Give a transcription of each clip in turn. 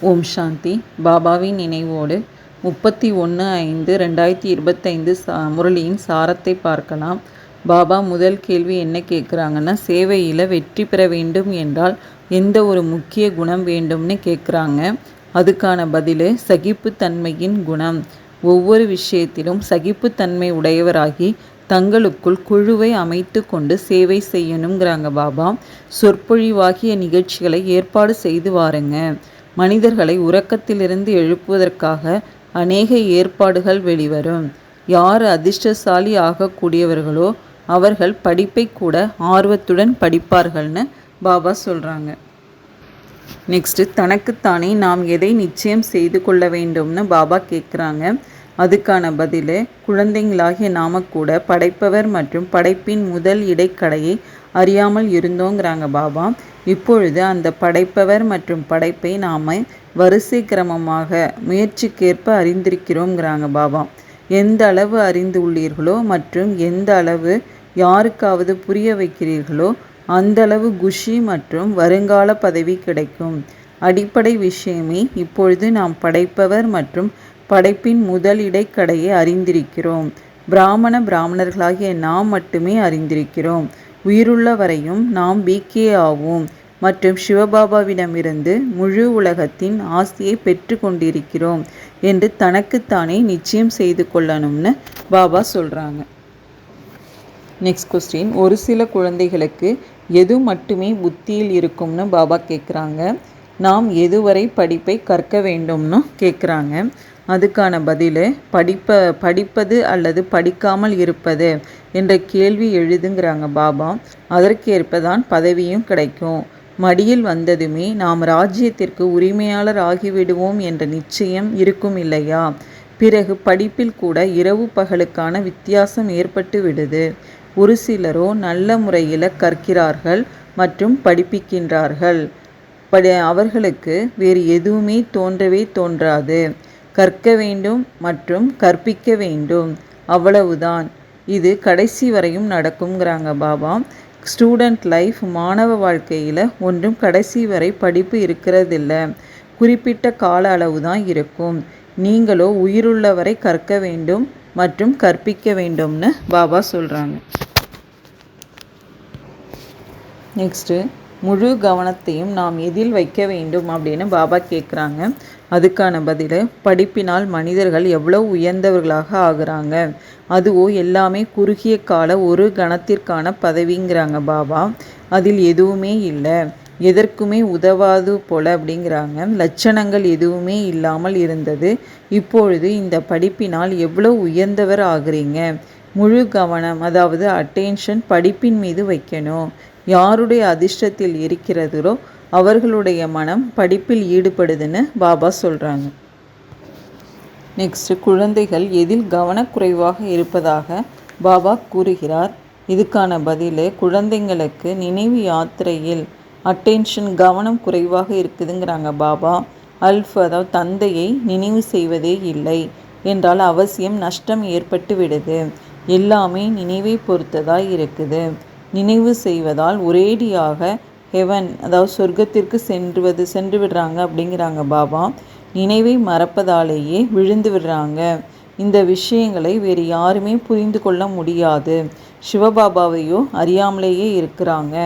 ஓம் சாந்தி. பாபாவின் நினைவோடு முப்பத்தி ஒன்று ஐந்து ரெண்டாயிரத்தி இருபத்தைந்து சா முரளியின் சாரத்தை பார்க்கலாம். பாபா முதல் கேள்வி என்ன கேட்குறாங்கன்னா சேவையில் வெற்றி பெற வேண்டும் என்றால் எந்த ஒரு முக்கிய குணம் வேண்டும்னு கேட்குறாங்க. அதுக்கான பதில் சகிப்புத்தன்மையின் குணம். ஒவ்வொரு விஷயத்திலும் சகிப்புத்தன்மை உடையவராகி தங்களுக்குள் குழுவை அமைத்து கொண்டு சேவை செய்யணுங்கிறாங்க பாபா. சொற்பொழிவாகிய நிகழ்ச்சிகளை ஏற்பாடு செய்து வாருங்க. மனிதர்களை உறக்கத்திலிருந்து எழுப்புவதற்காக அநேக ஏற்பாடுகள் வெளிவரும். யார் அதிர்ஷ்டசாலி ஆகக்கூடியவர்களோ அவர்கள் படிப்பை கூட ஆர்வத்துடன் படிப்பார்கள்னு பாபா சொல்கிறாங்க நெக்ஸ்ட்டு தனக்குத்தானே நாம் எதை நிச்சயம் செய்து கொள்ள வேண்டும்னு பாபா கேட்குறாங்க அதுக்கான பதில் குழந்தைங்களாகிய நாம கூட படைப்பவர் மற்றும் படைப்பின் முதல் இடைக்கடையை அறியாமல் இருந்தோங்கிறாங்க பாபா. இப்பொழுது அந்த படைப்பவர் மற்றும் படைப்பை நாம் வரிசை கிரமமாக முயற்சிக்கேற்ப அறிந்திருக்கிறோங்கிறாங்க பாபா. எந்த அளவு அறிந்து உள்ளீர்களோ மற்றும் எந்த அளவு யாருக்காவது புரிய வைக்கிறீர்களோ அந்த அளவு குஷி மற்றும் வருங்கால பதவி கிடைக்கும். அடிப்படை விஷயமே இப்பொழுது நாம் படைப்பவர் மற்றும் படைப்பின் முதல் இடைக்கடையை அறிந்திருக்கிறோம். பிராமண பிராமணர்களாகிய நாம் மட்டுமே அறிந்திருக்கிறோம். உயிருள்ள வரையும் நாம் பிகே ஆவோம். மற்றும் சிவபாபாவிடமிருந்து முழு உலகத்தின் ஆஸ்தியை பெற்று கொண்டிருக்கிறோம் என்று தனக்குத்தானே நிச்சயம் செய்து கொள்ளணும்னு பாபா சொல்கிறாங்க நெக்ஸ்ட் கொஸ்டின் ஒரு சில குழந்தைகளுக்கு எது மட்டுமே புத்தியில் இருக்கும்னு பாபா கேட்குறாங்க நாம் எதுவரை படிப்பை கற்க வேண்டும்னு கேட்குறாங்க அதுக்கான பதில் படிப்ப படிப்பது அல்லது படிக்காமல் இருப்பது என்ற கேள்வி எழுதுங்கிறாங்க பாபா. அதற்கேற்ப தான் பதவியும் கிடைக்கும். மடியில் வந்ததுமே நாம் ராஜ்யத்திற்கு உரிமையாளர் ஆகிவிடுவோம் என்ற நிச்சயம் இருக்கும் இல்லையா? பிறகு படிப்பில் கூட இரவு பகலுக்கான வித்தியாசம் ஏற்பட்டு விடுது. ஒரு சிலரோ நல்ல முறையில் கற்கிறார்கள் மற்றும் படிப்பிக்கின்றார்கள். படி அவர்களுக்கு வேறு எதுவுமே தோன்றவே தோன்றாது. கற்க வேண்டும் மற்றும் கற்பிக்க வேண்டும். அவ்வளவுதான். இது கடைசி வரையும் நடக்குங்கிறாங்க பாபா. ஸ்டூடெண்ட் லைஃப் மாணவ வாழ்க்கையில் ஒன்றும் கடைசி வரை படிப்பு இருக்கிறதில்ல. குறிப்பிட்ட கால அளவு தான் இருக்கும். நீங்களோ உயிருள்ளவரை கற்க வேண்டும் மற்றும் கற்பிக்க வேண்டும்னு பாபா சொல்கிறாங்க நெக்ஸ்ட்டு முழு கவனத்தையும் நாம் எதில் வைக்க வேண்டும் அப்படின்னு பாபா கேட்குறாங்க அதுக்கான பதில் படிப்பினால் மனிதர்கள் எவ்வளவு உயர்ந்தவர்களாக ஆகுறாங்க? அதுவோ எல்லாமே குறுகிய கால ஒரு கணத்திற்கான பதவிங்கிறாங்க பாபா. அதில் எதுவுமே இல்லை. எதற்குமே உதவாது போல அப்படிங்கிறாங்க. லட்சணங்கள் எதுவுமே இல்லாமல் இருந்தது. இப்பொழுது இந்த படிப்பினால் எவ்வளோ உயர்ந்தவர் ஆகுறீங்க? முழு கவனம் அதாவது அட்டென்ஷன் படிப்பின் மீது வைக்கணும். யாருடைய அதிர்ஷ்டத்தில் இருக்கிறதோ அவர்களுடைய மனம் படிப்பில் ஈடுபடுதுன்னு பாபா சொல்கிறாங்க நெக்ஸ்ட் குழந்தைகள் எதில் கவனக்குறைவாக இருப்பதாக பாபா கூறுகிறார். இதுக்கான பதில் குழந்தைங்களுக்கு நினைவு யாத்திரையில் அட்டென்ஷன் கவனம் குறைவாக இருக்குதுங்கிறாங்க பாபா. அல்ஃப் அதாவது தந்தையை நினைவு செய்வதே இல்லை என்றால் அவசியம் நஷ்டம் ஏற்பட்டு விடுது. எல்லாமே நினைவை பொறுத்ததாக இருக்குது. நினைவு செய்வதால் ஒரேடியாக ஹெவன் அதாவது சொர்க்கத்திற்கு சென்றுவது சென்று விடுறாங்க அப்படிங்கிறாங்க பாபா. நினைவை மறப்பதாலேயே விழுந்து விடுறாங்க. இந்த விஷயங்களை வேறு யாருமே புரிந்து கொள்ள முடியாது. சிவபாபாவையோ அறியாமலேயே இருக்கிறாங்க.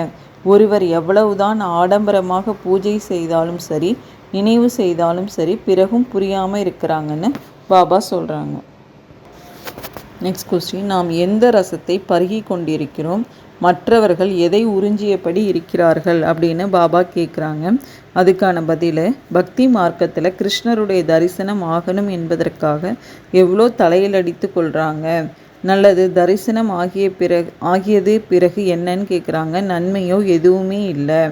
ஒருவர் எவ்வளவுதான் ஆடம்பரமாக பூஜை செய்தாலும் சரி நினைவு செய்தாலும் சரி பிறகும் புரியாமல் இருக்கிறாங்கன்னு பாபா சொல்கிறாங்க நெக்ஸ்ட் கொஸ்டின் நாம் எந்த ரசத்தை பருகி கொண்டிருக்கிறோம்? மற்றவர்கள் எதை உறிஞ்சியபடி இருக்கிறார்கள் அப்படின்னு பாபா கேட்குறாங்க அதுக்கான பதில் பக்தி மார்க்கத்தில் கிருஷ்ணருடைய தரிசனம் ஆகணும் என்பதற்காக எவ்வளோ தலையில் அடித்து கொள்கிறாங்க நல்லது தரிசனம் ஆகிய பிறகு ஆகியது பிறகு என்னன்னு கேட்குறாங்க நன்மையோ எதுவுமே இல்லை.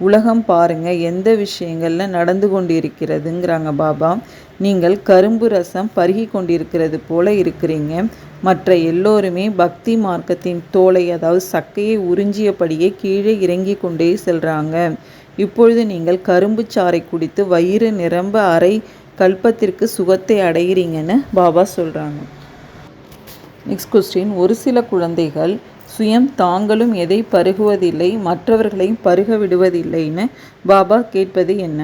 உலகம் பாருங்க எந்த விஷயங்களில் நடந்து கொண்டிருக்கிறதுங்கிறாங்க பாபா. நீங்கள் கரும்பு ரசம் பருகி கொண்டிருக்கிறது போல இருக்கிறீங்க. மற்ற எல்லோருமே பக்தி மார்க்கத்தின் தோலை அதாவது சக்கையை உறிஞ்சியபடியே கீழே இறங்கி கொண்டே செல்கிறாங்க இப்பொழுது நீங்கள் கரும்பு சாறை குடித்து வயிறு நிரம்ப அரை கல்பத்திற்கு சுகத்தை அடைகிறீங்கன்னு பாபா சொல்கிறாங்க நெக்ஸ்ட் கொஸ்டின் ஒரு சில குழந்தைகள் சுயம் தாங்களும் எதை பருகுவதில்லை மற்றவர்களையும் பருக விடுவதில்லைன்னு பாபா கேட்பது என்ன?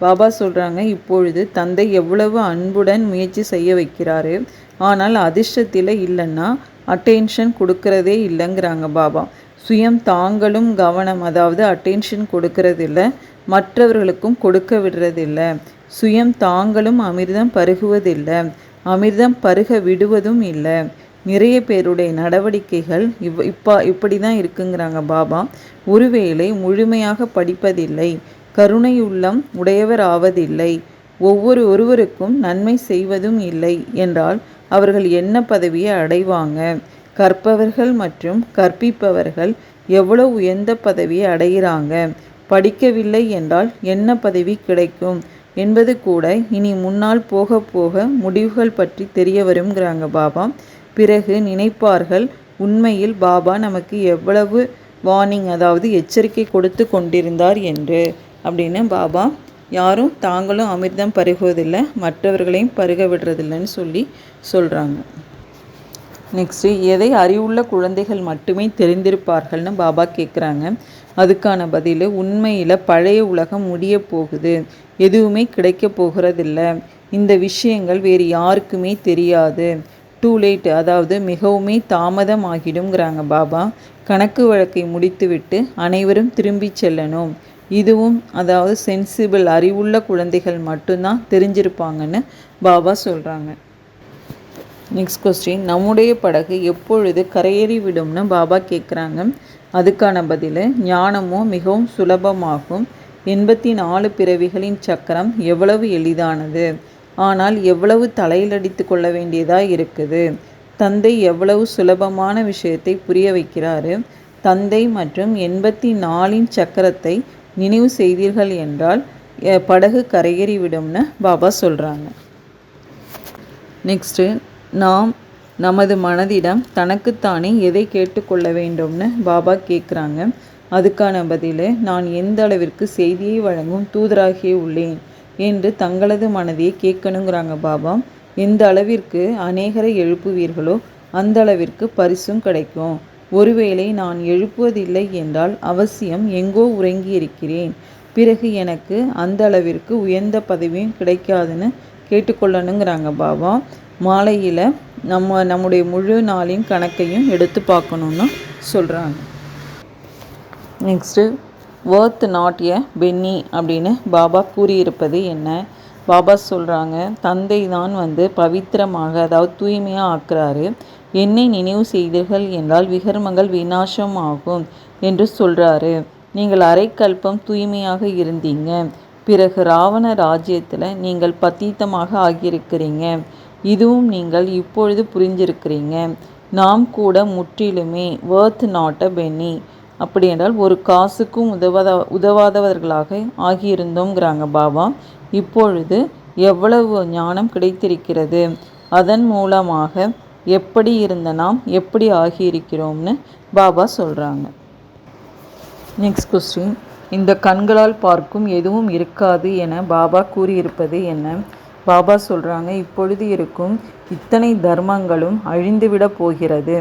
பாபா சொல்கிறாங்க இப்பொழுது தந்தை எவ்வளவு அன்புடன் முயற்சி செய்ய வைக்கிறாரு ஆனால் அதிர்ஷ்டத்தில் இல்லைன்னா அட்டென்ஷன் கொடுக்கறதே இல்லைங்கிறாங்க பாபா. சுயம் தாங்களும் கவனம் அதாவது அட்டென்ஷன் கொடுக்கறதில்ல மற்றவர்களுக்கும் கொடுக்க விடுறதில்லை. சுயம் தாங்களும் அமிர்தம் பருகுவதில்லை அமிர்தம் பருக விடுவதும் இல்லை. நிறைய பேருடைய நடவடிக்கைகள் இவ் இப்பா இப்படி தான் இருக்குங்கிறாங்க பாபா. ஒருவேளை முழுமையாக படிப்பதில்லை கருணை உள்ளம் உடையவர் ஆவதில்லை ஒவ்வொரு ஒருவருக்கும் நன்மை செய்வதும் இல்லை என்றால் அவர்கள் என்ன பதவியை அடைவாங்க? கற்பவர்கள் மற்றும் கற்பிப்பவர்கள் எவ்வளவு உயர்ந்த பதவியை அடைகிறாங்க? படிக்கவில்லை என்றால் என்ன பதவி கிடைக்கும்? என்பது கூட இனி முன்னால் போக போக முடிவுகள் பற்றி தெரிய வருங்கிறாங்க பாபா. பிறகு நினைப்பார்கள் உண்மையில் பாபா நமக்கு எவ்வளவு வார்னிங் அதாவது எச்சரிக்கை கொடுத்து கொண்டிருந்தார் என்று. அப்படின்னு பாபா யாரும் தாங்களும் அமிர்தம் பருகுவதில்லை மற்றவர்களையும் பருக விடுறதில்லைன்னு சொல்லி சொல்கிறாங்க நெக்ஸ்ட்டு எதை அறிவுள்ள குழந்தைகள் மட்டுமே தெரிந்திருப்பார்கள்னு பாபா கேட்குறாங்க அதுக்கான பதில் உண்மையில் பழைய உலகம் முடிய போகுது. எதுவுமே கிடைக்க போகிறதில்ல. இந்த விஷயங்கள் வேறு யாருக்குமே தெரியாது. டூ லேட் அதாவது மிகவுமே தாமதம் ஆகிடுங்கிறாங்க பாபா. கணக்கு வழக்கை முடித்துவிட்டு அனைவரும் திரும்பி செல்லணும். இதுவும் அதாவது சென்சிபிள் அறிவுள்ள குழந்தைகள் மட்டும்தான் தெரிஞ்சிருப்பாங்கன்னு பாபா சொல்கிறாங்க நெக்ஸ்ட் கொஸ்டின் நம்முடைய படகு எப்பொழுது கரையேறி விடும்னு பாபா கேட்குறாங்க அதுக்கான பதில் ஞானமோ மிகவும் சுலபமாகும். எண்பத்தி நாலு பிறவிகளின் சக்கரம் எவ்வளவு எளிதானது? ஆனால் எவ்வளவு தலையில் அடித்து கொள்ள வேண்டியதாக இருக்குது? தந்தை எவ்வளவு சுலபமான விஷயத்தை புரிய வைக்கிறாரு? தந்தை மற்றும் எண்பத்தி நாலின் சக்கரத்தை நினைவு செய்தீர்கள் என்றால் படகு கரையேறி விடும்னு பாபா சொல்கிறாங்க நெக்ஸ்ட்டு நாம் நமது மனதிடம் தனக்குத்தானே எதை கேட்டுக்கொள்ள வேண்டும்னு பாபா கேட்குறாங்க அதுக்கான பதில் நான் எந்த அளவிற்கு செய்தியை வழங்கும் தூதராகியே உள்ளேன். என்று தங்களது மனதையே கேட்கணுங்கிறாங்க பாபா. எந்த அளவிற்கு அநேகரை எழுப்புவீர்களோ அந்த அளவிற்கு பரிசும் கிடைக்கும். ஒருவேளை நான் எழுப்புவதில்லை என்றால் அவசியம் எங்கோ உறங்கி இருக்கிறேன் பிறகு எனக்கு அந்த அளவிற்கு உயர்ந்த பதவியும் கிடைக்காதுன்னு கேட்டுக்கொள்ளணுங்கிறாங்க பாபா. மாலையில் நம்ம நம்முடைய முழு நாளின் கணக்கையும் எடுத்து பார்க்கணுன்னு சொல்கிறாங்க next worth not a penny அப்படின்னு பாபா கூறியிருப்பது என்ன? பாபா சொல்கிறாங்க தந்தை தான் வந்து பவித்திரமாக அதாவது தூய்மையாக ஆக்குறாரு. என்னை நினைவு செய்தீர்கள் என்றால் விகர்மங்கள் விநாசம் ஆகும் என்று சொல்கிறாரு நீங்கள் அரைக்கல்பம் தூய்மையாக இருந்தீங்க. பிறகு ராவண ராஜ்யத்தில் நீங்கள் பத்தீத்தமாக ஆகியிருக்கிறீங்க. இதுவும் நீங்கள் இப்பொழுது புரிஞ்சிருக்கிறீங்க. நாம் கூட முற்றிலுமே வேர்த் நாட் அ பென்னி அப்படி என்றால் ஒரு காசுக்கும் உதவாத உதவாதவர்களாக ஆகியிருந்தோங்கிறாங்க பாபா. இப்பொழுது எவ்வளவு ஞானம் கிடைத்திருக்கிறது? அதன் மூலமாக எப்படி இருந்த நாம் எப்படி ஆகியிருக்கிறோம்னு பாபா சொல்கிறாங்க நெக்ஸ்ட் கொஸ்டின் இந்த கண்களால் பார்க்கும் எதுவும் இருக்காது என பாபா கூறியிருப்பது என்ன? பாபா சொல்கிறாங்க இப்பொழுது இருக்கும் இத்தனை தர்மங்களும் அழிந்துவிட போகிறது.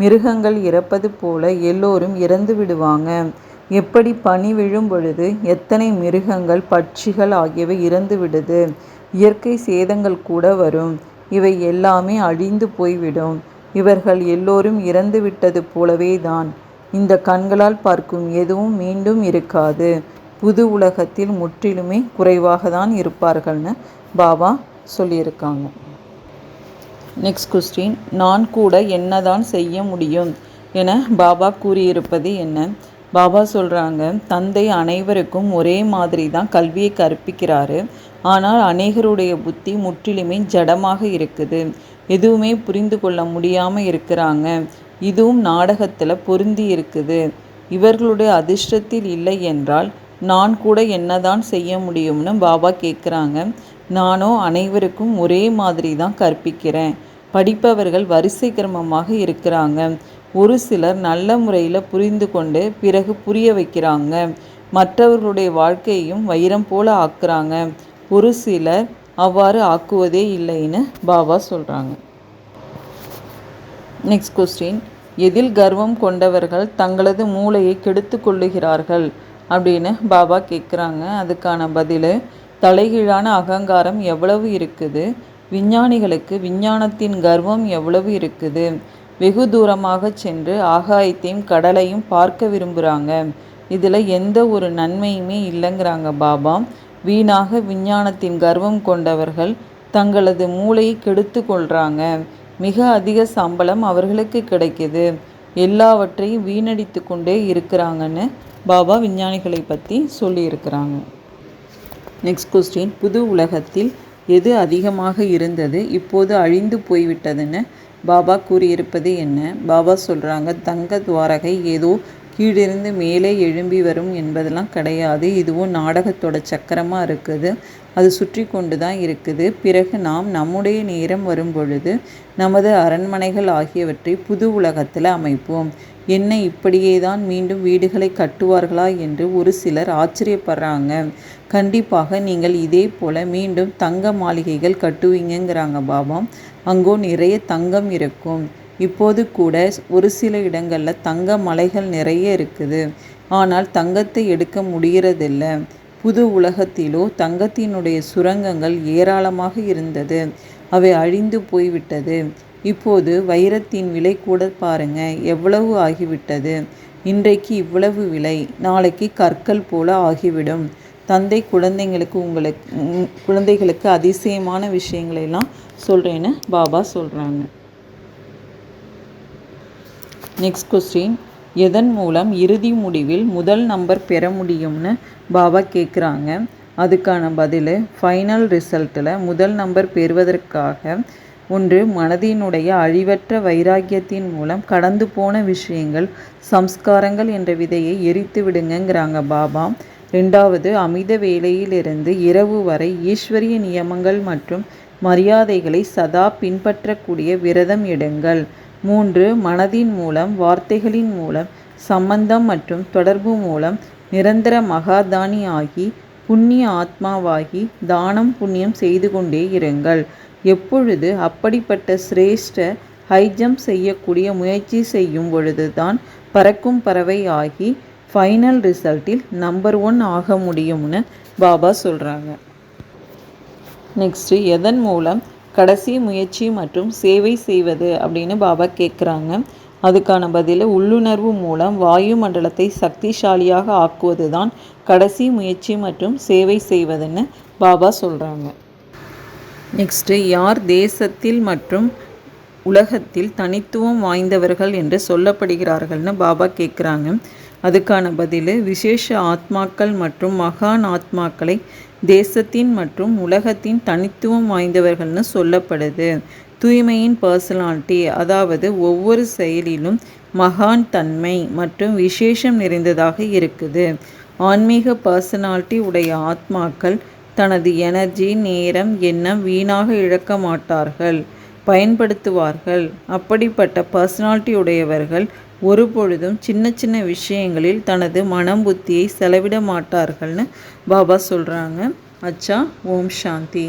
மிருகங்கள் இறப்பது போல எல்லோரும் இறந்து விடுவாங்க. எப்படி பனி விழும் பொழுது எத்தனை மிருகங்கள் பட்சிகள் ஆகியவை இறந்து விடுது. இயற்கை சேதங்கள் கூட வரும். இவை எல்லாமே அழிந்து போய்விடும். இவர்கள் எல்லோரும் இறந்து விட்டது போலவே தான். இந்த கண்களால் பார்க்கும் எதுவும் மீண்டும் இருக்காது. புது உலகத்தில் முற்றிலுமே குறைவாக தான் இருப்பார்கள்னு பாபா சொல்லியிருக்காங்க. நெக்ஸ்ட் கொஸ்டின் நான் கூட என்னதான் செய்ய முடியும்? என பாபா கூறியிருப்பது என்ன? பாபா சொல்கிறாங்க தந்தை அனைவருக்கும் ஒரே மாதிரி தான் கல்வியை கற்பிக்கிறாரு. ஆனால் அநேகருடைய புத்தி முற்றிலுமே ஜடமாக இருக்குது. எதுவுமே புரிந்து கொள்ள முடியாமல் இருக்கிறாங்க. இதுவும் நாடகத்தில் பொருந்தி இருக்குது. இவர்களுடைய அதிர்ஷ்டத்தில் இல்லை என்றால் நான் கூட என்னதான் செய்ய முடியும்னு பாபா கேட்குறாங்க நானோ அனைவருக்கும் ஒரே மாதிரி தான் கற்பிக்கிறேன். படிப்பவர்கள் வரிசை கிரமமாக இருக்கிறாங்க. ஒரு சிலர் நல்ல முறையில் புரிந்து கொண்டு பிறகு புரிய வைக்கிறாங்க. மற்றவர்களுடைய வாழ்க்கையையும் வைரம் போல ஆக்குறாங்க. ஒரு சிலர் அவ்வாறு ஆக்குவதே இல்லைன்னு பாபா சொல்கிறாங்க நெக்ஸ்ட் கொஸ்டின் எதில் கர்வம் கொண்டவர்கள் தங்களது மூளையை கெடுத்து கொள்ளுகிறார்கள்? அப்படின்னு பாபா கேட்குறாங்க அதுக்கான பதில் தலைகீழான அகங்காரம் எவ்வளவு இருக்குது? விஞ்ஞானிகளுக்கு விஞ்ஞானத்தின் கர்வம் எவ்வளவு இருக்குது? வெகு தூரமாக சென்று ஆகாயத்தையும் கடலையும் பார்க்க விரும்புகிறாங்க இதில் எந்த ஒரு நன்மையுமே இல்லைங்கிறாங்க பாபா. வீணாக விஞ்ஞானத்தின் கர்வம் கொண்டவர்கள் தங்களது மூளையை கெடுத்து கொள்கிறாங்க மிக அதிக சம்பளம் அவர்களுக்கு கிடைக்கிது. எல்லாவற்றையும் வீணடித்து கொண்டே இருக்கிறாங்கன்னு பாபா விஞ்ஞானிகளை பற்றி சொல்லியிருக்கிறாங்க. நெக்ஸ்ட் கொஸ்டின் புது உலகத்தில் எது அதிகமாக இருந்தது இப்போது அழிந்து போய்விட்டதுன்னு பாபா கூறியிருப்பது என்ன? பாபா சொல்கிறாங்க தங்க துவாரகை ஏதோ கீழிருந்து மேலே எழும்பி வரும் என்பதெல்லாம் கிடையாது. இதுவும் நாடகத்தோட சக்கரமாக இருக்குது. அது சுற்றி கொண்டு தான் இருக்குது. பிறகு நாம் நம்முடைய நேரம் வரும் பொழுது நமது அரண்மனைகள் ஆகியவற்றை புது உலகத்தில் அமைப்போம். என்ன இப்படியே தான் மீண்டும் வீடுகளை கட்டுவார்களா என்று ஒரு சிலர் ஆச்சரியப்படுறாங்க. கண்டிப்பாக நீங்கள் இதே போல் மீண்டும் தங்க மாளிகைகள் கட்டுவீங்கங்கிறாங்க பாபா. அங்கோ நிறைய தங்கம் இருக்கும். இப்போது கூட ஒரு சில இடங்களில் தங்க மலைகள் நிறைய இருக்குது. ஆனால் தங்கத்தை எடுக்க முடிகிறதில்ல புது உலகத்திலோ தங்கத்தினுடைய சுரங்கங்கள் ஏராளமாக இருந்தது. அவை அழிந்து போய்விட்டது. இப்போது வைரத்தின் விலை கூட பாருங்க எவ்வளவு ஆகிவிட்டது? இன்றைக்கு இவ்வளவு விலை நாளைக்கு கற்கள் போல ஆகிவிடும். தந்தை குழந்தைங்களுக்கு உங்களுக்கு குழந்தைகளுக்கு அதிசயமான விஷயங்களெல்லாம் சொல்கிறேன்னு பாபா சொல்கிறாங்க நெக்ஸ்ட் கொஸ்டின் எதன் மூலம் இறுதி முடிவில் முதல் நம்பர் பெற முடியும்னு பாபா கேட்குறாங்க அதுக்கான பதில் ஃபைனல் ரிசல்ட்டில் முதல் நம்பர் பெறுவதற்காக ஒன்று மனதினுடைய அழிவற்ற வைராக்கியத்தின் மூலம் கடந்து போன விஷயங்கள் சம்ஸ்காரங்கள் என்ற விதையை எரித்து விடுங்கங்கிறாங்க பாபா. ரெண்டாவது அமித வேலையிலிருந்து இரவு வரை ஈஸ்வரிய நியமங்கள் மற்றும் மரியாதைகளை சதா பின்பற்றக்கூடிய விரதம் எடுங்கள். மூன்று மனதின் மூலம் வார்த்தைகளின் மூலம் சம்பந்தம் மற்றும் தொடர்பு மூலம் நிரந்தர மகாதானி ஆகி புண்ணிய ஆத்மாவாகி தானம் புண்ணியம் செய்து கொண்டே இருங்கள். எப்பொழுது அப்படிப்பட்ட சிரேஷ்ட ஹை ஜம்ப் செய்யக்கூடிய முயற்சி செய்யும் பொழுதுதான் பறக்கும் பறவை ஆகி ஃபைனல் ரிசல்ட்டில் நம்பர் ஒன் ஆக முடியும்னு பாபா சொல்கிறாங்க நெக்ஸ்ட்டு எதன் மூலம் கடைசி முயற்சி மற்றும் சேவை செய்வது அப்படின்னு பாபா கேட்குறாங்க அதுக்கான பதில் உள்ளுணர்வு மூலம் வாயு மண்டலத்தை சக்திசாலியாக ஆக்குவது தான் கடைசி முயற்சி மற்றும் சேவை செய்வதுன்னு பாபா சொல்கிறாங்க நெக்ஸ்ட்டு யார் தேசத்தில் மற்றும் உலகத்தில் தனித்துவம் வாய்ந்தவர்கள் என்று சொல்லப்படுகிறார்கள்னு பாபா கேட்குறாங்க அதுக்கான பதில் விசேஷ ஆத்மாக்கள் மற்றும் மகான் ஆத்மாக்களை தேசத்தின் மற்றும் உலகத்தின் தனித்துவம் வாய்ந்தவர்கள்னு சொல்லப்படுது. தூய்மையின் பர்சனாலிட்டி அதாவது ஒவ்வொரு செயலிலும் மகான் தன்மை மற்றும் விசேஷம் நிறைந்ததாக இருக்குது. ஆன்மீக பர்சனாலிட்டி உடைய ஆத்மாக்கள் தனது எனர்ஜி நேரம் எண்ணம் வீணாக இழக்க மாட்டார்கள் பயன்படுத்துவார்கள். அப்படிப்பட்ட பர்சனாலிட்டி உடையவர்கள் ஒருபொழுதும் சின்ன சின்ன விஷயங்களில் தனது மனம் புத்தியை செலவிட மாட்டார்கள்னு பாபா சொல்கிறாங்க அச்சா ஓம் சாந்தி.